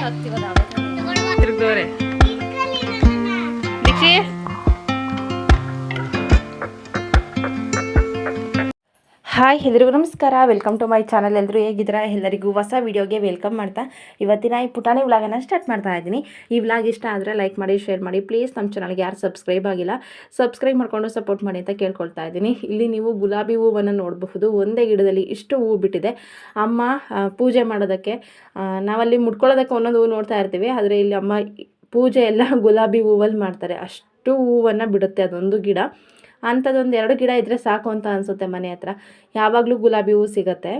他洗个澡 hi ಎಲ್ರಿಗೂ ನಮಸ್ಕಾರ. Welcome to my channel ಎಲ್ಲರೂ ಹೇಗಿದ್ದೀರಾ? ಎಲ್ಲರಿಗೂ ಹೊಸ ವೀಡಿಯೋಗೆ ವೆಲ್ಕಮ್ ಮಾಡ್ತಾ ಇವತ್ತಿನ ಈ ಪುಟಾಣಿ ವ್ಲಾಗನ್ನು ಸ್ಟಾರ್ಟ್ ಮಾಡ್ತಾ ಇದ್ದೀನಿ. ಈ ವ್ಲಾಗ್ ಇಷ್ಟ ಆದರೆ ಲೈಕ್ ಮಾಡಿ ಶೇರ್ ಮಾಡಿ. ಪ್ಲೀಸ್ ನಮ್ಮ ಚಾನಲ್ಗೆ ಯಾರು ಸಬ್ಸ್ಕ್ರೈಬ್ ಆಗಿಲ್ಲ ಸಬ್ಸ್ಕ್ರೈಬ್ ಮಾಡಿಕೊಂಡು ಸಪೋರ್ಟ್ ಮಾಡಿ ಅಂತ ಕೇಳ್ಕೊಳ್ತಾ ಇದ್ದೀನಿ. ಇಲ್ಲಿ ನೀವು ಗುಲಾಬಿ ಹೂವನ್ನು ನೋಡಬಹುದು. ಒಂದೇ ಗಿಡದಲ್ಲಿ ಇಷ್ಟು ಹೂವು ಬಿಟ್ಟಿದೆ. ಅಮ್ಮ ಪೂಜೆ ಮಾಡೋದಕ್ಕೆ ನಾವಲ್ಲಿ ಮುಡ್ಕೊಳ್ಳೋದಕ್ಕೆ ಒಂದೊಂದು ಹೂವು ನೋಡ್ತಾ ಇರ್ತೀವಿ. ಆದರೆ ಇಲ್ಲಿ ಅಮ್ಮ ಪೂಜೆ ಎಲ್ಲ ಗುಲಾಬಿ ಹೂವಲ್ಲಿ ಮಾಡ್ತಾರೆ. ಅಷ್ಟು ಹೂವನ್ನು ಬಿಡುತ್ತೆ ಅದೊಂದು ಗಿಡ. ಅಂಥದ್ದೊಂದು ಎರಡು ಗಿಡ ಇದ್ದರೆ ಸಾಕು ಅಂತ ಅನಿಸುತ್ತೆ ಮನೆ ಹತ್ರ. ಯಾವಾಗಲೂ ಗುಲಾಬಿ ಹೂವು ಸಿಗುತ್ತೆ.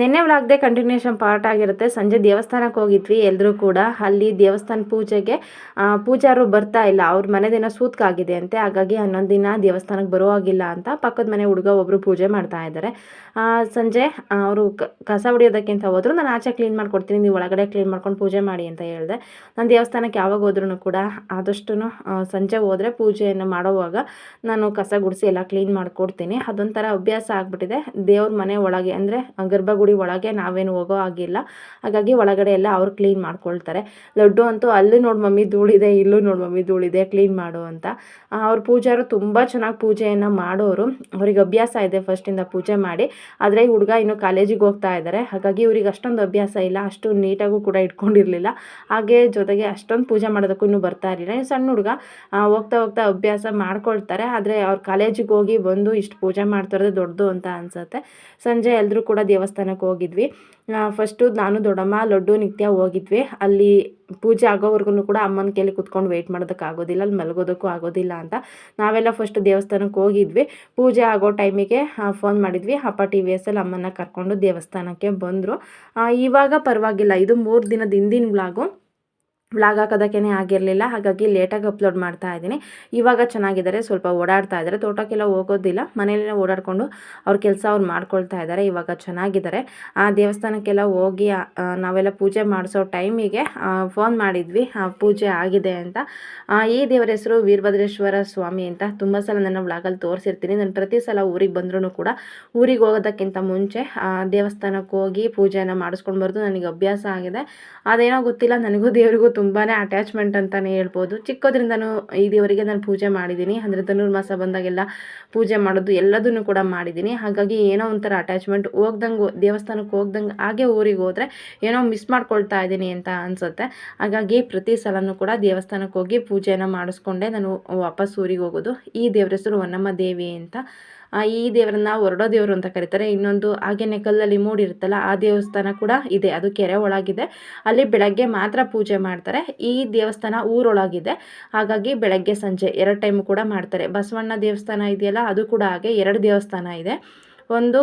ನಿನ್ನೆ ವ್ಲಾಗ್ದೇ ಕಂಟಿನ್ಯೂಷನ್ ಪಾರ್ಟ್ ಆಗಿರುತ್ತೆ. ಸಂಜೆ ದೇವಸ್ಥಾನಕ್ಕೆ ಹೋಗಿದ್ವಿ ಎಲ್ಲರೂ ಕೂಡ. ಅಲ್ಲಿ ದೇವಸ್ಥಾನ ಪೂಜೆಗೆ ಪೂಜಾರು ಬರ್ತಾ ಇಲ್ಲ. ಅವ್ರ ಮನೆದೇನೋ ಸೂತ್ಕಾಗಿದೆ ಅಂತೆ. ಹಾಗಾಗಿ ಹನ್ನೊಂದು ದಿನ ದೇವಸ್ಥಾನಕ್ಕೆ ಬರೋ ಹಾಗಿಲ್ಲ ಅಂತ ಪಕ್ಕದ ಮನೆ ಹುಡುಗ ಒಬ್ಬರು ಪೂಜೆ ಮಾಡ್ತಾ ಇದ್ದಾರೆ. ಸಂಜೆ ಅವರು ಕಸ ಹೊಡಿಯೋದಕ್ಕೆ ಅಂತ ಹೋದ್ರು. ನಾನು ಆಚೆ ಕ್ಲೀನ್ ಮಾಡಿಕೊಡ್ತೀನಿ, ನೀವು ಒಳಗಡೆ ಕ್ಲೀನ್ ಮಾಡ್ಕೊಂಡು ಪೂಜೆ ಮಾಡಿ ಅಂತ ಹೇಳಿದೆ. ನಾನು ದೇವಸ್ಥಾನಕ್ಕೆ ಯಾವಾಗ ಹೋದ್ರೂ ಕೂಡ ಆದಷ್ಟು ಸಂಜೆ ಹೋದರೆ ಪೂಜೆಯನ್ನು ಮಾಡುವಾಗ ನಾನು ಕಸ ಗುಡಿಸಿ ಎಲ್ಲ ಕ್ಲೀನ್ ಮಾಡಿಕೊಡ್ತೀನಿ. ಅದೊಂಥರ ಅಭ್ಯಾಸ ಆಗಿಬಿಟ್ಟಿದೆ. ದೇವ್ರ ಮನೆ ಒಳಗೆ ಅಂದರೆ ಗರ್ಭಗುಡಿ ಒಳಗೆ ನಾವೇನು ಹೋಗೋ ಆಗಿಲ್ಲ ಹಾಗಾಗಿ ಒಳಗಡೆ ಎಲ್ಲ ಅವ್ರು ಕ್ಲೀನ್ ಮಾಡ್ಕೊಳ್ತಾರೆ. ಲಡ್ಡು ಅಂತೂ ಅಲ್ಲಿ ನೋಡಿ ಮಮ್ಮಿ ಧೂಳಿದೆ, ಇಲ್ಲೂ ನೋಡಿ ಮಮ್ಮಿ ಧೂಳಿದೆ, ಕ್ಲೀನ್ ಮಾಡು ಅಂತ. ಅವ್ರ ಪೂಜಾರು ತುಂಬ ಚೆನ್ನಾಗಿ ಪೂಜೆಯನ್ನು ಮಾಡೋರು. ಅವ್ರಿಗೆ ಅಭ್ಯಾಸ ಇದೆ ಫಸ್ಟಿಂದ ಪೂಜೆ ಮಾಡಿ. ಆದರೆ ಹುಡುಗ ಇನ್ನು ಕಾಲೇಜಿಗೆ ಹೋಗ್ತಾ ಇದ್ದಾರೆ ಹಾಗಾಗಿ ಇವ್ರಿಗೆ ಅಷ್ಟೊಂದು ಅಭ್ಯಾಸ ಇಲ್ಲ, ಅಷ್ಟು ನೀಟಾಗೂ ಕೂಡ ಇಟ್ಕೊಂಡಿರಲಿಲ್ಲ. ಹಾಗೆ ಜೊತೆಗೆ ಅಷ್ಟೊಂದು ಪೂಜೆ ಮಾಡೋದಕ್ಕೂ ಇನ್ನೂ ಬರ್ತಾ ಇರಲಿಲ್ಲ. ಸಣ್ಣ ಹುಡುಗ ಹೋಗ್ತಾ ಹೋಗ್ತಾ ಅಭ್ಯಾಸ ಮಾಡ್ಕೊಳ್ತಾರೆ. ಆದರೆ ಅವ್ರು ಕಾಲೇಜಿಗೆ ಹೋಗಿ ಬಂದು ಇಷ್ಟು ಪೂಜೆ ಮಾಡ್ತಿರೋದು ದೊಡ್ಡದು ಅಂತ ಅನ್ಸುತ್ತೆ. ಸಂಜೆ ಎಲ್ಲರೂ ಕೂಡ ದೇವಸ್ಥಾನಕ್ಕೆ ಹೋಗಿದ್ವಿ. ಫಸ್ಟು ನಾನು, ದೊಡ್ಡಮ್ಮ, ಲಡ್ಡು, ನಿತ್ಯ ಹೋಗಿದ್ವಿ. ಅಲ್ಲಿ ಪೂಜೆ ಆಗೋವರೆಗೂ ಕೂಡ ಅಮ್ಮನ ಕೈಲಿ ಕುತ್ಕೊಂಡು ವೆಯ್ಟ್ ಮಾಡೋದಕ್ಕೆ ಆಗೋದಿಲ್ಲ, ಅಲ್ಲಿ ಮಲಗೋದಕ್ಕೂ ಆಗೋದಿಲ್ಲ ಅಂತ. ನಾವೆಲ್ಲ ಫಸ್ಟ್ ದೇವಸ್ಥಾನಕ್ಕೆ ಹೋಗಿದ್ವಿ. ಪೂಜೆ ಆಗೋ ಟೈಮಿಗೆ ಫೋನ್ ಮಾಡಿದ್ವಿ. ಅಪ್ಪ ಟಿ ವಿ ಎಸ್ಸಲ್ಲಿ ಅಮ್ಮನ ಕರ್ಕೊಂಡು ದೇವಸ್ಥಾನಕ್ಕೆ ಬಂದರು. ಇವಾಗ ಪರವಾಗಿಲ್ಲ. ಇದು ಮೂರು ದಿನದ ಹಿಂದಿನ ವ್ಲಾಗು ವ್ಲಾಗ್ ಹಾಕೋದಕ್ಕೇ ಆಗಿರಲಿಲ್ಲ, ಹಾಗಾಗಿ ಲೇಟಾಗಿ ಅಪ್ಲೋಡ್ ಮಾಡ್ತಾ ಇದ್ದೀನಿ. ಇವಾಗ ಚೆನ್ನಾಗಿದ್ದಾರೆ, ಸ್ವಲ್ಪ ಓಡಾಡ್ತಾ ಇದ್ದಾರೆ. ತೋಟಕ್ಕೆಲ್ಲ ಹೋಗೋದಿಲ್ಲ ಮನೆಯಲ್ಲೇ ಓಡಾಡಿಕೊಂಡು ಅವ್ರ ಕೆಲಸ ಅವ್ರು ಮಾಡ್ಕೊಳ್ತಾ ಇದ್ದಾರೆ, ಇವಾಗ ಚೆನ್ನಾಗಿದ್ದಾರೆ. ಆ ದೇವಸ್ಥಾನಕ್ಕೆಲ್ಲ ಹೋಗಿ ನಾವೆಲ್ಲ ಪೂಜೆ ಮಾಡಿಸೋ ಟೈಮಿಗೆ ಫೋನ್ ಮಾಡಿದ್ವಿ ಪೂಜೆ ಆಗಿದೆ ಅಂತ. ಈ ದೇವರ ಹೆಸರು ವೀರಭದ್ರೇಶ್ವರ ಸ್ವಾಮಿ ಅಂತ. ತುಂಬ ಸಲ ನನ್ನ ವ್ಲಾಗಲ್ಲಿ ತೋರಿಸಿರ್ತೀನಿ. ನಾನು ಪ್ರತಿ ಸಲ ಊರಿಗೆ ಬಂದ್ರೂ ಕೂಡ ಊರಿಗೆ ಹೋಗೋದಕ್ಕಿಂತ ಮುಂಚೆ ದೇವಸ್ಥಾನಕ್ಕೆ ಹೋಗಿ ಪೂಜೆಯನ್ನು ಮಾಡಿಸ್ಕೊಂಡು ಬರೋದು ನನಗೆ ಅಭ್ಯಾಸ ಆಗಿದೆ. ಅದೇನೋ ಗೊತ್ತಿಲ್ಲ, ನನಗೂ ದೇವರಿಗೂ ತುಂಬಾ ಅಟ್ಯಾಚ್ಮೆಂಟ್ ಅಂತಲೇ ಹೇಳ್ಬೋದು. ಈ ದೇವರಿಗೆ ನಾನು ಪೂಜೆ ಮಾಡಿದ್ದೀನಿ ಅಂದರೆ ಧನುರ್ಮಾಸ ಬಂದಾಗೆಲ್ಲ ಪೂಜೆ ಮಾಡೋದು ಎಲ್ಲದನ್ನು ಕೂಡ ಮಾಡಿದ್ದೀನಿ ಹಾಗಾಗಿ ಏನೋ ಒಂಥರ ಅಟ್ಯಾಚ್ಮೆಂಟ್ ಹೋಗ್ದಂಗೆ, ದೇವಸ್ಥಾನಕ್ಕೆ ಹೋಗ್ದಂಗೆ ಹಾಗೆ ಊರಿಗೆ ಹೋದರೆ ಏನೋ ಮಿಸ್ ಮಾಡ್ಕೊಳ್ತಾ ಇದ್ದೀನಿ ಅಂತ ಅನಿಸುತ್ತೆ. ಹಾಗಾಗಿ ಪ್ರತಿ ಸಲನೂ ಕೂಡ ದೇವಸ್ಥಾನಕ್ಕೆ ಹೋಗಿ ಪೂಜೆಯನ್ನು ಮಾಡಿಸ್ಕೊಂಡೆ ನಾನು ವಾಪಸ್ ಊರಿಗೆ ಹೋಗೋದು. ಈ ದೇವ್ರ ಹೆಸರು ಹೊನ್ನಮ್ಮ ದೇವಿ ಅಂತ ಈ ದೇವರನ್ನ ಹೊರಡೋ ದೇವರು ಅಂತ ಕರೀತಾರೆ. ಇನ್ನೊಂದು ಹಾಗೇನೆ ಕಲ್ಲಲ್ಲಿ ಮೂಡಿರುತ್ತಲ್ಲ, ಆ ದೇವಸ್ಥಾನ ಕೂಡ ಇದೆ. ಅದು ಕೆರೆ ಒಳಗಿದೆ. ಅಲ್ಲಿ ಬೆಳಗ್ಗೆ ಮಾತ್ರ ಪೂಜೆ ಮಾಡ್ತಾರೆ. ಈ ದೇವಸ್ಥಾನ ಊರೊಳಗಿದೆ. ಹಾಗಾಗಿ ಬೆಳಗ್ಗೆ ಸಂಜೆ ಎರಡು ಟೈಮ್ ಕೂಡ ಮಾಡ್ತಾರೆ. ಬಸವಣ್ಣ ದೇವಸ್ಥಾನ ಇದೆಯಲ್ಲ, ಅದು ಕೂಡ ಹಾಗೆ ಎರಡು ದೇವಸ್ಥಾನ ಇದೆ. ಒಂದು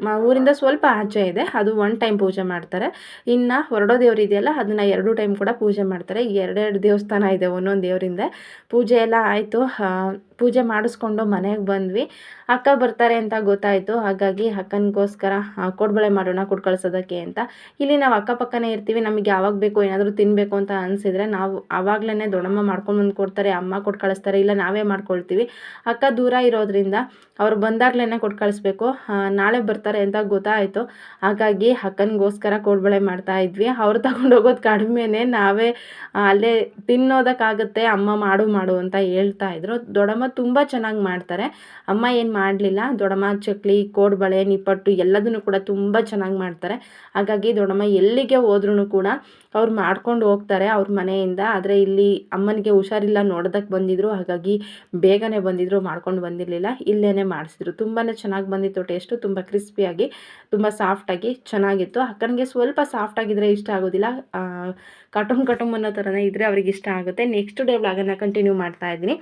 ಮ- ಊರಿಂದ ಸ್ವಲ್ಪ ಆಚೆ ಇದೆ. ಅದು ಒನ್ ಟೈಮ್ ಪೂಜೆ ಮಾಡ್ತಾರೆ. ಇನ್ನು ಹೊರಡೋ ದೇವ್ರು ಇದೆಯಲ್ಲ, ಅದನ್ನು ಎರಡು ಟೈಮ್ ಕೂಡ ಪೂಜೆ ಮಾಡ್ತಾರೆ. ಎರಡೆರಡು ದೇವಸ್ಥಾನ ಇದೆ ಒಂದೊಂದು ದೇವರಿಂದ. ಪೂಜೆ ಎಲ್ಲ ಆಯಿತು. ಪೂಜೆ ಮಾಡಿಸ್ಕೊಂಡು ಮನೆಗೆ ಬಂದ್ವಿ. ಅಕ್ಕ ಬರ್ತಾರೆ ಅಂತ ಗೊತ್ತಾಯಿತು. ಹಾಗಾಗಿ ಅಕ್ಕನಿಗೋಸ್ಕರ ಕೊಡ್ಬಳೆ ಮಾಡೋಣ ಕೊಟ್ಟು ಕಳ್ಸೋದಕ್ಕೆ ಅಂತ. ಇಲ್ಲಿ ನಾವು ಅಕ್ಕಪಕ್ಕನೇ ಇರ್ತೀವಿ. ನಮಗೆ ಯಾವಾಗ ಬೇಕು, ಏನಾದರೂ ತಿನ್ನಬೇಕು ಅಂತ ಅನಿಸಿದರೆ ನಾವು ಆವಾಗಲೇ ದೊಡ್ಡಮ್ಮ ಮಾಡ್ಕೊಂಡು ಬಂದು ಕೊಡ್ತಾರೆ. ಅಮ್ಮ ಕೊಟ್ಟು ಕಳಿಸ್ತಾರೆ. ಇಲ್ಲ ನಾವೇ ಮಾಡ್ಕೊಳ್ತೀವಿ. ಅಕ್ಕ ದೂರ ಇರೋದ್ರಿಂದ ಅವ್ರು ಬಂದಾಗಲೇ ಕೊಟ್ಟು ಕಳಿಸ್ಬೇಕು. ನಾಳೆ ಬರ್ತಾರೆ. ಅಂತ ಗೊತ್ತಾಯಿತು. ಹಾಗಾಗಿ ಅಕ್ಕನಿಗೋಸ್ಕರ ಕೋಡ್ಬಳೆ ಮಾಡ್ತಾ ಇದ್ವಿ. ಅವ್ರು ತಗೊಂಡೋಗೋದು ಕಡಿಮೆನೆ ನಾವೇ ಅಲ್ಲೇ ತಿನ್ನೋದಕ್ಕಾಗುತ್ತೆ, ಅಮ್ಮ ಮಾಡು ಮಾಡು ಅಂತ ಹೇಳ್ತಾ ಇದ್ರು. ದೊಡಮ್ಮ ತುಂಬ ಚೆನ್ನಾಗಿ ಮಾಡ್ತಾರೆ. ಅಮ್ಮ ಏನು ಮಾಡಲಿಲ್ಲ. ದೊಡಮ್ಮ ಚಕ್ಲಿ, ಕೋಡ್ಬಳೆ, ನಿಪ್ಪಟ್ಟು ಎಲ್ಲದನ್ನು ಕೂಡ ತುಂಬ ಚೆನ್ನಾಗಿ ಮಾಡ್ತಾರೆ. ಹಾಗಾಗಿ ದೊಡಮ್ಮ ಎಲ್ಲಿಗೆ ಹೋದ್ರೂ ಕೂಡ ಅವ್ರು ಮಾಡ್ಕೊಂಡು ಹೋಗ್ತಾರೆ ಅವ್ರ ಮನೆಯಿಂದ, ಆದರೆ ಇಲ್ಲಿ ಅಮ್ಮನಿಗೆ ಹುಷಾರಿಲ್ಲ ನೋಡೋದಕ್ಕೆ ಬಂದಿದ್ರು, ಹಾಗಾಗಿ ಬೇಗನೆ ಬಂದಿದ್ರು, ಮಾಡ್ಕೊಂಡು ಬಂದಿರಲಿಲ್ಲ ಇಲ್ಲೇ ಮಾಡಿಸಿದ್ರು. ತುಂಬಾ ಚೆನ್ನಾಗಿ ಬಂದಿತ್ತು ಟೇಸ್ಟು ತುಂಬ ಕ್ರಿಸ್ಪಿಯಾಗಿ ತುಂಬ ಸಾಫ್ಟಾಗಿ ಚೆನ್ನಾಗಿತ್ತು. ಅಕ್ಕನಿಗೆ ಸ್ವಲ್ಪ ಸಾಫ್ಟ್ ಆಗಿದ್ರೆ ಇಷ್ಟ ಆಗೋದಿಲ್ಲ. ಕಟುಮ್ ಕಟುಮ್ ಅನ್ನೋ ಥರನೇ ಇದ್ದರೆ ಅವ್ರಿಗೆ ಇಷ್ಟ ಆಗುತ್ತೆ. ನೆಕ್ಸ್ಟ್ ಡೇ ವ್ಲಾಗನ್ನು ಕಂಟಿನ್ಯೂ ಮಾಡ್ತಾ ಇದ್ದೀನಿ.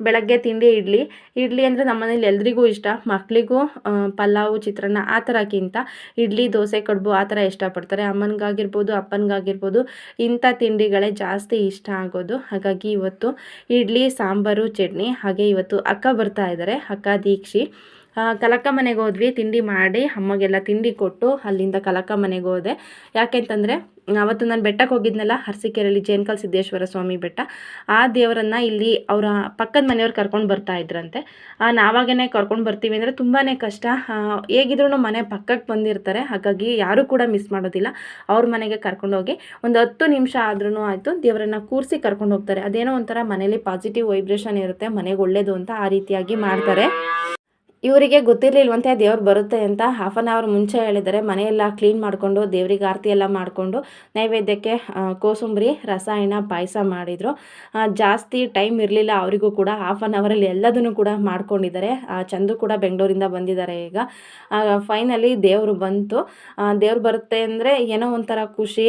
ಬೆಳಗ್ಗೆ ತಿಂಡಿ ಇಡ್ಲಿ. ಇಡ್ಲಿ ಅಂದರೆ ನಮ್ಮನೇಲಿ ಎಲ್ರಿಗೂ ಇಷ್ಟ. ಮಕ್ಕಳಿಗೂ ಪಲಾವು, ಚಿತ್ರಾನ್ನ ಆ ಥರಕ್ಕಿಂತ ಇಡ್ಲಿ, ದೋಸೆ, ಕಡುಬು ಆ ಥರ ಇಷ್ಟಪಡ್ತಾರೆ. ಅಮ್ಮನಿಗಾಗಿರ್ಬೋದು, ಅಪ್ಪನಿಗಾಗಿರ್ಬೋದು ಇಂಥ ತಿಂಡಿಗಳೇ ಜಾಸ್ತಿ ಇಷ್ಟ ಆಗೋದು. ಹಾಗಾಗಿ ಇವತ್ತು ಇಡ್ಲಿ, ಸಾಂಬಾರು, ಚಟ್ನಿ ಹಾಗೆ ಇವತ್ತು ಅಕ್ಕ ಬರ್ತಾ ಇದ್ದಾರೆ. ಅಕ್ಕ, ದೀಕ್ಷಿ. ಕಲಕ ಮನೆಗೆ ಹೋದ್ವಿ, ತಿಂಡಿ ಮಾಡಿ ಅಮ್ಮಗೆಲ್ಲ ತಿಂಡಿ ಕೊಟ್ಟು ಅಲ್ಲಿಂದ ಕಲಕ ಮನೆಗೆ ಹೋದೆ. ಯಾಕೆಂತಂದರೆ, ಅವತ್ತು ನಾನು ಬೆಟ್ಟಕ್ಕೆ ಹೋಗಿದ್ನಲ್ಲ ಹರಸಿಕೆರೆಯಲ್ಲಿ ಜೇನ್ಕಲ್ ಸಿದ್ದೇಶ್ವರ ಸ್ವಾಮಿ ಬೆಟ್ಟ, ಆ ದೇವರನ್ನು ಇಲ್ಲಿ ಅವರ ಪಕ್ಕದ ಮನೆಯವ್ರು ಕರ್ಕೊಂಡು ಬರ್ತಾ ಇದ್ರಂತೆ. ನಾವಾಗೇ ಕರ್ಕೊಂಡು ಬರ್ತೀವಿ ಅಂದರೆ ತುಂಬಾ ಕಷ್ಟ. ಹೇಗಿದ್ರೂ ಮನೆ ಪಕ್ಕಕ್ಕೆ ಬಂದಿರ್ತಾರೆ, ಹಾಗಾಗಿ ಯಾರೂ ಕೂಡ ಮಿಸ್ ಮಾಡೋದಿಲ್ಲ. ಅವ್ರ ಮನೆಗೆ ಕರ್ಕೊಂಡೋಗಿ ಒಂದು ಹತ್ತು ನಿಮಿಷ ಆದ್ರೂ ಆಯಿತು, ದೇವರನ್ನು ಕೂರಿಸಿ ಕರ್ಕೊಂಡು ಹೋಗ್ತಾರೆ. ಅದೇನೋ ಒಂಥರ ಮನೇಲಿ ಪಾಸಿಟಿವ್ ವೈಬ್ರೇಷನ್ ಇರುತ್ತೆ, ಮನೆಗೆ ಒಳ್ಳೇದು ಅಂತ ಆ ರೀತಿಯಾಗಿ ಮಾಡ್ತಾರೆ. ಇವರಿಗೆ ಗೊತ್ತಿರಲಿಲ್ವಂತೆ ದೇವ್ರು ಬರುತ್ತೆ ಅಂತ ಹಾಫ್ ಆನ್ ಅವರ್ ಮುಂಚೆ ಹೇಳಿದರೆ ಮನೆಯೆಲ್ಲ ಕ್ಲೀನ್ ಮಾಡಿಕೊಂಡು, ದೇವ್ರಿಗೆ ಆರತಿ ಎಲ್ಲ ಮಾಡಿಕೊಂಡು ನೈವೇದ್ಯಕ್ಕೆ ಕೋಸುಂಬರಿ, ರಸಾಯನ, ಪಾಯಸ ಮಾಡಿದರು. ಜಾಸ್ತಿ ಟೈಮ್ ಇರಲಿಲ್ಲ, ಅವರಿಗೂ ಕೂಡ ಹಾಫ್ ಆನ್ ಅವರಲ್ಲಿ ಎಲ್ಲದನ್ನು ಕೂಡ ಮಾಡ್ಕೊಂಡಿದ್ದಾರೆ. ಚಂದು ಕೂಡ ಬೆಂಗಳೂರಿಂದ ಬಂದಿದ್ದಾರೆ ಈಗ. ಫೈನಲಿ ದೇವರು ಬಂತು. ದೇವ್ರು ಬರುತ್ತೆ ಅಂದರೆ ಏನೋ ಒಂಥರ ಖುಷಿ.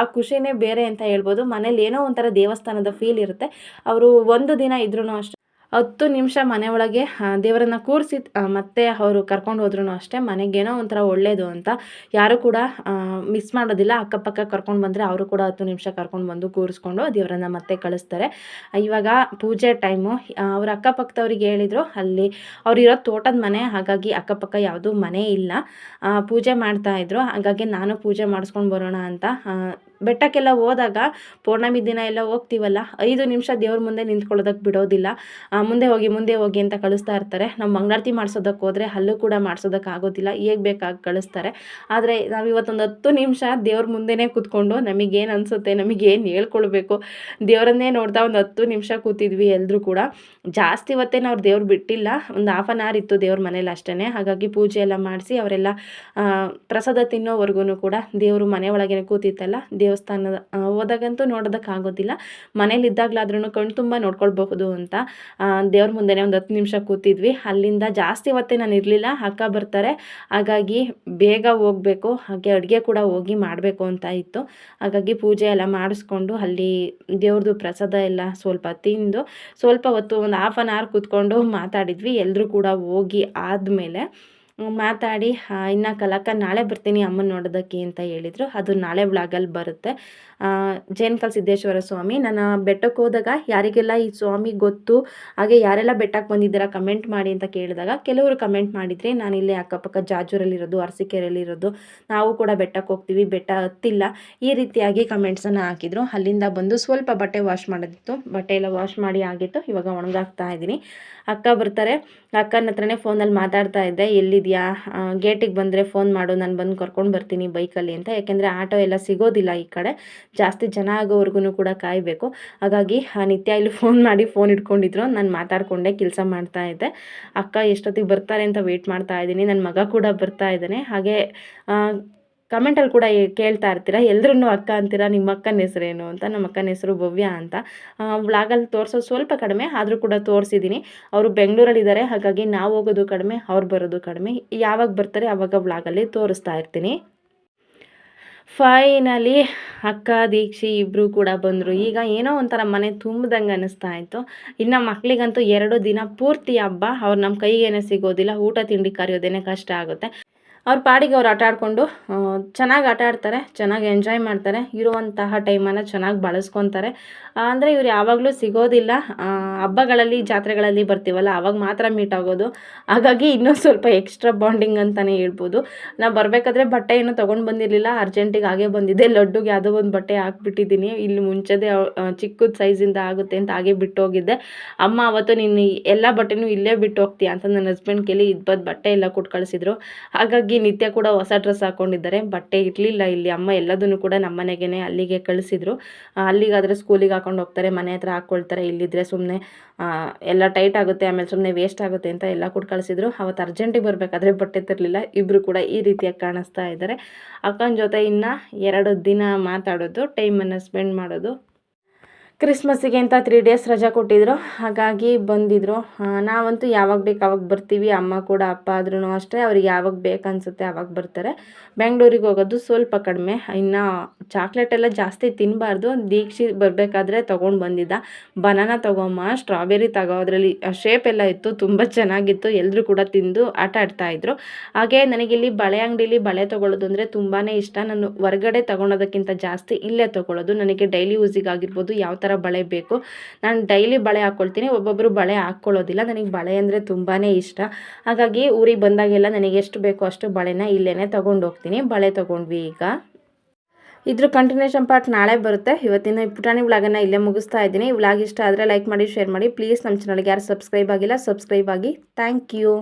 ಆ ಖುಷಿನೇ ಬೇರೆ ಅಂತ ಹೇಳ್ಬೋದು. ಮನೇಲಿ ಏನೋ ಒಂಥರ ದೇವಸ್ಥಾನದ ಫೀಲ್ ಇರುತ್ತೆ. ಅವರು ಒಂದು ದಿನ ಇದ್ರೂ ಅಷ್ಟೇ. ಹತ್ತು ನಿಮಿಷ ಮನೆ ಒಳಗೆ ದೇವರನ್ನ ಕೂರಿಸಿ ಮತ್ತೆ ಅವರು ಕರ್ಕೊಂಡು ಹೋದ್ರೂ ಅಷ್ಟೇ ಮನೆಗೇನೋ ಒಂಥರ ಒಳ್ಳೆಯದು ಅಂತ. ಯಾರು ಕೂಡ ಮಿಸ್ ಮಾಡೋದಿಲ್ಲ. ಅಕ್ಕಪಕ್ಕ ಕರ್ಕೊಂಡು ಬಂದರೆ ಅವರು ಕೂಡ ಹತ್ತು ನಿಮಿಷ ಕರ್ಕೊಂಡು ಬಂದು ಕೂರಿಸ್ಕೊಂಡು ದೇವರನ್ನ ಮತ್ತೆ ಕಳಿಸ್ತಾರೆ. ಇವಾಗ ಪೂಜೆ ಟೈಮು ಅವ್ರ ಅಕ್ಕಪಕ್ಕದವ್ರಿಗೆ ಹೇಳಿದರು, ಅಲ್ಲಿ ಅವ್ರಿರೋ ತೋಟದ ಮನೆ, ಹಾಗಾಗಿ ಅಕ್ಕಪಕ್ಕ ಯಾವುದೂ ಮನೆ ಇಲ್ಲ. ಪೂಜೆ ಮಾಡ್ತಾ ಇದ್ರು. ಹಾಗಾಗಿ ನಾನು ಪೂಜೆ ಮಾಡಿಸ್ಕೊಂಡು ಬರೋಣ ಅಂತ ಬೆಟ್ಟಕ್ಕೆಲ್ಲ ಹೋದಾಗ ಪೌರ್ಣಮಿ ದಿನ ಎಲ್ಲ ಹೋಗ್ತೀವಲ್ಲ, ಐದು ನಿಮಿಷ ದೇವ್ರ ಮುಂದೆ ನಿಂತ್ಕೊಳ್ಳೋದಕ್ಕೆ ಬಿಡೋದಿಲ್ಲ. ಮುಂದೆ ಹೋಗಿ ಮುಂದೆ ಹೋಗಿ ಅಂತ ಕಳಿಸ್ತಾ ಇರ್ತಾರೆ. ನಾವು ಮಂಗಳಾರತಿ ಮಾಡಿಸೋದಕ್ಕೆ ಹೋದರೆ ಅಲ್ಲೂ ಕೂಡ ಮಾಡಿಸೋದಕ್ಕೆ ಆಗೋದಿಲ್ಲ, ಹೇಗೆ ಬೇಕಾಗಿ ಕಳಿಸ್ತಾರೆ. ಆದರೆ ನಾವು ಇವತ್ತೊಂದು ಹತ್ತು ನಿಮಿಷ ದೇವ್ರ ಮುಂದೆನೇ ಕೂತ್ಕೊಂಡು ನಮಗೇನು ಅನಿಸುತ್ತೆ, ನಮಗೇನು ಹೇಳ್ಕೊಳ್ಬೇಕು, ದೇವರನ್ನೇ ನೋಡ್ತಾ ಒಂದು ಹತ್ತು ನಿಮಿಷ ಕೂತಿದ್ವಿ ಎಲ್ಲರೂ ಕೂಡ. ಜಾಸ್ತಿ ಇವತ್ತೇ ಅವ್ರು ದೇವ್ರು ಬಿಟ್ಟಿಲ್ಲ, ಒಂದು ಹಾಫ್ ಆನ್ ಅವರ್ ಇತ್ತು ದೇವ್ರ ಮನೇಲಿ ಅಷ್ಟೇ ಹಾಗಾಗಿ ಪೂಜೆ ಎಲ್ಲ ಮಾಡಿಸಿ ಅವರೆಲ್ಲ ಪ್ರಸಾದ ತಿನ್ನೋವರೆಗೂ ಕೂಡ ದೇವರು ಮನೆ ಒಳಗೇನೆ ಕೂತಿತ್ತಲ್ಲ ದೇವಸ್ಥಾನದ ಹೋದಾಗಂತೂ ನೋಡೋದಕ್ಕಾಗೋದಿಲ್ಲ. ಮನೇಲಿ ಇದ್ದಾಗಲಾದ್ರೂ ಕಣ್ಣು ತುಂಬ ನೋಡ್ಕೊಳ್ಬಹುದು ಅಂತ. ದೇವ್ರ ಮುಂದೆನೇ ಒಂದು ಹತ್ತು ನಿಮಿಷ ಕೂತಿದ್ವಿ. ಅಲ್ಲಿಂದ ಜಾಸ್ತಿ ಹೊತ್ತೇ ನಾನು ಇರಲಿಲ್ಲ. ಅಕ್ಕ ಬರ್ತಾರೆ. ಹಾಗಾಗಿ ಬೇಗ ಹೋಗಬೇಕು. ಹಾಗೆ ಅಡುಗೆ ಕೂಡ ಹೋಗಿ ಮಾಡಬೇಕು ಅಂತ ಇತ್ತು. ಹಾಗಾಗಿ ಪೂಜೆ ಎಲ್ಲ ಮಾಡಿಸ್ಕೊಂಡು ಅಲ್ಲಿ ದೇವ್ರದ್ದು ಪ್ರಸಾದ ಎಲ್ಲ ಸ್ವಲ್ಪ ತಿಂದು, ಸ್ವಲ್ಪ ಹೊತ್ತು ಒಂದು ಹಾಫ್ ಆನ್ ಅವರ್ ಕೂತ್ಕೊಂಡು ಮಾತಾಡಿದ್ವಿ. ಎಲ್ಲರೂ ಕೂಡ ಹೋಗಿ ಆದಮೇಲೆ ಮಾತಾಡಿ. ಇನ್ನು ಕಲಕ ನಾಳೆ ಬರ್ತೀನಿ ಅಮ್ಮನ ನೋಡೋದಕ್ಕೆ ಅಂತ ಹೇಳಿದರು. ಅದು ನಾಳೆ ವ್ಲಾಗಲ್ಲಿ ಬರುತ್ತೆ. ಜೇನ್ಕಲ್ ಸಿದ್ದೇಶ್ವರ ಸ್ವಾಮಿ. ನಾನು ಬೆಟ್ಟಕ್ಕೆ ಹೋದಾಗ ಯಾರಿಗೆಲ್ಲ ಈ ಸ್ವಾಮಿ ಗೊತ್ತು, ಹಾಗೆ ಯಾರೆಲ್ಲ ಬೆಟ್ಟಕ್ಕೆ ಬಂದಿದ್ದೀರಾ ಕಮೆಂಟ್ ಮಾಡಿ ಅಂತ ಕೇಳಿದಾಗ ಕೆಲವರು ಕಮೆಂಟ್ ಮಾಡಿದರೆ ನಾನು ಇಲ್ಲೇ ಅಕ್ಕಪಕ್ಕ ಜಾಜೂರಲ್ಲಿರೋದು, ಅರಸಿಕೆರೆಯಲ್ಲಿರೋದು, ನಾವು ಕೂಡ ಬೆಟ್ಟಕ್ಕೆ ಹೋಗ್ತೀವಿ, ಬೆಟ್ಟ ಹತ್ತಿಲ್ಲ, ಈ ರೀತಿಯಾಗಿ ಕಮೆಂಟ್ಸನ್ನು ಹಾಕಿದರು. ಅಲ್ಲಿಂದ ಬಂದು ಸ್ವಲ್ಪ ಬಟ್ಟೆ ವಾಶ್ ಮಾಡೋದಿತ್ತು ಬಟ್ಟೆ ಎಲ್ಲ ವಾಶ್ ಮಾಡಿ ಆಗಿತ್ತು. ಇವಾಗ ಒಣಗಾಕ್ತಾ ಇದ್ದೀನಿ. ಅಕ್ಕ ಬರ್ತಾರೆ. ಅಕ್ಕನ ಹತ್ರನೇ ಫೋನಲ್ಲಿ ಮಾತಾಡ್ತಾ ಇದ್ದೆ. ಎಲ್ಲಿದೆಯಾ? ಗೇಟಿಗೆ ಬಂದರೆ ಫೋನ್ ಮಾಡು. ನಾನು ಬಂದು ಕರ್ಕೊಂಡು ಬರ್ತೀನಿ ಬೈಕಲ್ಲಿ ಅಂತ. ಯಾಕೆಂದರೆ ಆಟೋ ಎಲ್ಲ ಸಿಗೋದಿಲ್ಲ ಈ ಕಡೆ. ಜಾಸ್ತಿ ಜನ ಆಗೋವರೆಗೂ ಕೂಡ ಕಾಯಬೇಕು. ಹಾಗಾಗಿ ಆ ನಿತ್ಯ ಇಲ್ಲಿ ಫೋನ್ ಮಾಡಿ ಫೋನ್ ಇಟ್ಕೊಂಡಿದ್ರು. ನಾನು ಮಾತಾಡಿಕೊಂಡೆ, ಕೆಲಸ ಮಾಡ್ತಾ ಇದ್ದೆ. ಅಕ್ಕ ಎಷ್ಟೊತ್ತಿಗೆ ಬರ್ತಾರೆ ಅಂತ ವೆಯ್ಟ್ ಮಾಡ್ತಾ ಇದ್ದೀನಿ. ನನ್ನ ಮಗ ಕೂಡ ಬರ್ತಾ ಇದ್ದಾನೆ. ಹಾಗೆ ಕಮೆಂಟಲ್ಲಿ ಕೂಡ ಕೇಳ್ತಾ ಇರ್ತೀರ? ಎಲ್ಲರೂ ಅಕ್ಕ ಅಂತೀರಾ? ನಿಮ್ಮ ಅಕ್ಕನ ಹೆಸರೇನು ಅಂತ? ನಮ್ಮ ಅಕ್ಕನ ಹೆಸರು ಭವ್ಯ ಅಂತ. ವ್ಲಾಗಲ್ಲಿ ತೋರಿಸೋದು ಸ್ವಲ್ಪ ಕಡಿಮೆ, ಆದರೂ ಕೂಡ ತೋರಿಸಿದ್ದೀನಿ ಅವರು ಬೆಂಗಳೂರಲ್ಲಿದ್ದಾರೆ ಹಾಗಾಗಿ ನಾವು ಹೋಗೋದು ಕಡಿಮೆ, ಅವ್ರು ಬರೋದು ಕಡಿಮೆ. ಯಾವಾಗ ಬರ್ತಾರೆ ಆವಾಗ ವ್ಲಾಗಲ್ಲಿ ತೋರಿಸ್ತಾ ಇರ್ತೀನಿ. ಫೈನಲಿ ಅಕ್ಕ, ದೀಕ್ಷಿ ಇಬ್ಬರು ಕೂಡ ಬಂದರು. ಈಗ ಏನೋ ಒಂಥರ ಮನೆ ತುಂಬ್ದಂಗೆ ಅನ್ನಿಸ್ತಾ ಇತ್ತು. ಇನ್ನು ಮಕ್ಕಳಿಗಂತೂ ಎರಡು ದಿನ ಪೂರ್ತಿ ಹಬ್ಬ. ಅವ್ರು ನಮ್ಮ ಕೈಗೇನೆ ಸಿಗೋದಿಲ್ಲ. ಊಟ, ತಿಂಡಿ ಕರೆಯೋದೇನೆ ಕಷ್ಟ ಆಗುತ್ತೆ. ಅವ್ರ ಪಾಡಿಗೆ ಅವ್ರು ಆಟ ಆಡಿಕೊಂಡು ಚೆನ್ನಾಗಿ ಆಟ ಆಡ್ತಾರೆ, ಚೆನ್ನಾಗಿ ಎಂಜಾಯ್ ಮಾಡ್ತಾರೆ, ಇರುವಂತಹ ಟೈಮನ್ನು ಚೆನ್ನಾಗಿ ಬಳಸ್ಕೊತಾರೆ. ಅಂದರೆ ಇವ್ರು ಯಾವಾಗಲೂ ಸಿಗೋದಿಲ್ಲ. ಹಬ್ಬಗಳಲ್ಲಿ, ಜಾತ್ರೆಗಳಲ್ಲಿ ಬರ್ತೀವಲ್ಲ ಆವಾಗ ಮಾತ್ರ ಮೀಟ್ ಆಗೋದು. ಹಾಗಾಗಿ ಇನ್ನೂ ಸ್ವಲ್ಪ ಎಕ್ಸ್ಟ್ರಾ ಬಾಂಡಿಂಗ್ ಅಂತಲೇ ಹೇಳ್ಬೋದು. ನಾವು ಬರಬೇಕಾದ್ರೆ ಬಟ್ಟೆ ಏನೂ ತೊಗೊಂಡು ಬಂದಿರಲಿಲ್ಲ, ಅರ್ಜೆಂಟಿಗೆ ಹಾಗೆ ಬಂದಿದ್ದೆ ಲಡ್ಡುಗೆ ಯಾವುದೋ ಒಂದು ಬಟ್ಟೆ ಹಾಕ್ಬಿಟ್ಟಿದ್ದೀನಿ. ಇಲ್ಲಿ ಮುಂಚೆದೇ ಚಿಕ್ಕದ ಸೈಜಿಂದ ಆಗುತ್ತೆ ಅಂತ ಹಾಗೆ ಬಿಟ್ಟು ಹೋಗಿದ್ದೆ. ಅಮ್ಮ ಅವತ್ತು ನೀನು ಎಲ್ಲ ಬಟ್ಟೆನೂ ಇಲ್ಲೇ ಬಿಟ್ಟು ಹೋಗ್ತೀಯ ಅಂತ ನನ್ನ ಹಸ್ಬೆಂಡ್ ಕೇಳಿ ಇದ್ಬದ್ದು ಬಟ್ಟೆ ಎಲ್ಲ ಕೊಟ್ಟು ಕಳಿಸಿದ್ರು. ಹಾಗಾಗಿ ನಿತ್ಯ ಕೂಡ ಹೊಸ ಡ್ರೆಸ್ ಹಾಕೊಂಡಿದ್ದಾರೆ. ಬಟ್ಟೆ ಇರಲಿಲ್ಲ ಇಲ್ಲಿ. ಅಮ್ಮ ಎಲ್ಲದನ್ನು ಕೂಡ ನಮ್ಮ ಮನೆಗೇನೆ ಅಲ್ಲಿಗೆ ಕಳಿಸಿದ್ರು. ಅಲ್ಲಿಗಾದರೆ ಸ್ಕೂಲಿಗೆ ಹಾಕೊಂಡು ಹೋಗ್ತಾರೆ. ಮನೆ ಹತ್ರ ಹಾಕ್ಕೊಳ್ತಾರೆ ಇಲ್ಲಿದ್ರೆ ಸುಮ್ಮನೆ ಎಲ್ಲ ಟೈಟ್ ಆಗುತ್ತೆ. ಆಮೇಲೆ ಸುಮ್ಮನೆ ವೇಸ್ಟ್ ಆಗುತ್ತೆ ಅಂತ ಎಲ್ಲ ಕೂಡ ಕಳಿಸಿದ್ರು. ಅವತ್ತು ಅರ್ಜೆಂಟಿಗೆ ಬರಬೇಕಾದ್ರೆ ಬಟ್ಟೆ ತರಲಿಲ್ಲ. ಇಬ್ಬರು ಕೂಡ ಈ ರೀತಿಯಾಗಿ ಕಾಣಿಸ್ತಾ ಇದ್ದಾರೆ. ಅಕ್ಕನ ಜೊತೆ ಇನ್ನು ಎರಡು ದಿನ ಮಾತಾಡೋದು ಟೈಮನ್ನು ಸ್ಪೆಂಡ್ ಮಾಡೋದು. ಕ್ರಿಸ್ಮಸ್ಸಿಗೆ ಅಂತ ತ್ರೀ ಡೇಸ್ ರಜಾ ಕೊಟ್ಟಿದ್ರು. ಹಾಗಾಗಿ ಬಂದಿದ್ರು. ನಾವಂತೂ ಯಾವಾಗ ಬೇಕು ಅವಾಗ ಬರ್ತೀವಿ. ಅಮ್ಮ ಕೂಡ, ಅಪ್ಪ ಆದ್ರೂ ಅಷ್ಟೇ. ಅವ್ರಿಗೆ ಯಾವಾಗ ಬೇಕು ಅವಾಗ ಬರ್ತಾರೆ. ಬೆಂಗಳೂರಿಗೆ ಹೋಗೋದು ಸ್ವಲ್ಪ ಕಡಿಮೆ. ಇನ್ನು ಚಾಕ್ಲೇಟ್ ಎಲ್ಲ ಜಾಸ್ತಿ ತಿನ್ನಬಾರ್ದು ದೀಕ್ಷಿ ಬರಬೇಕಾದ್ರೆ ತೊಗೊಂಡು ಬಂದಿದ್ದ. ಬನಾನ ತೊಗೊಮ್ಮ ಸ್ಟ್ರಾಬೆರಿ ತಗೋ. ಅದರಲ್ಲಿ ಶೇಪ್ ಎಲ್ಲ ಇತ್ತು. ತುಂಬ ಚೆನ್ನಾಗಿತ್ತು. ಎಲ್ಲರೂ ಕೂಡ ತಿಂದು ಆಟ ಆಡ್ತಾಯಿದ್ರು ಹಾಗೆ ನನಗಿಲ್ಲಿ ಬಳೆ ಅಂಗಡಿಲಿ ಬಳೆ ತೊಗೊಳ್ಳೋದು ಅಂದರೆ ತುಂಬಾ ಇಷ್ಟ. ನಾನು ಹೊರಗಡೆ ತೊಗೊಳೋದಕ್ಕಿಂತ ಜಾಸ್ತಿ ಇಲ್ಲೇ ತೊಗೊಳ್ಳೋದು. ನನಗೆ ಡೈಲಿ ಯೂಸಿಗೆ ಆಗಿರ್ಬೋದು. ಯಾವ ಥರ ಬಳೆ ಬೇಕು. ನಾನು ಡೈಲಿ ಬಳೆ ಹಾಕ್ಕೊಳ್ತೀನಿ ಒಬ್ಬೊಬ್ಬರು ಬಳೆ ಹಾಕ್ಕೊಳ್ಳೋದಿಲ್ಲ ನನಗೆ ಬಳೆ ಅಂದರೆ ತುಂಬಾ ಇಷ್ಟ. ಹಾಗಾಗಿ ಊರಿಗೆ ಬಂದಾಗೆಲ್ಲ ನನಗೆ ಎಷ್ಟು ಬೇಕೋ ಅಷ್ಟು ಬಳೆನ ಇಲ್ಲೇ ತೊಗೊಂಡು ಹೋಗ್ತೀನಿ ಬಳೆ ತೊಗೊಂಡ್ವಿ ಈಗ. ಇದ್ರ ಕಂಟಿನ್ಯೂಷನ್ ಪಾರ್ಟ್ ನಾಳೆ ಬರುತ್ತೆ. ಇವತ್ತಿನ ಪುಟಾಣಿ ವ್ಲಾಗನ್ನು ಇಲ್ಲೇ ಮುಗಿಸ್ತಾ ಇದ್ದೀನಿ. ವ್ಲಾಗ್ ಇಷ್ಟ ಆದರೆ ಲೈಕ್ ಮಾಡಿ ಶೇರ್ ಮಾಡಿ. ಪ್ಲೀಸ್ ನಮ್ಮ ಚಾನಲ್ಗೆ ಯಾರು ಸಬ್ಸ್ಕ್ರೈಬ್ ಆಗಿಲ್ಲ ಸಬ್ಸ್ಕ್ರೈಬ್ ಆಗಿ. Thank you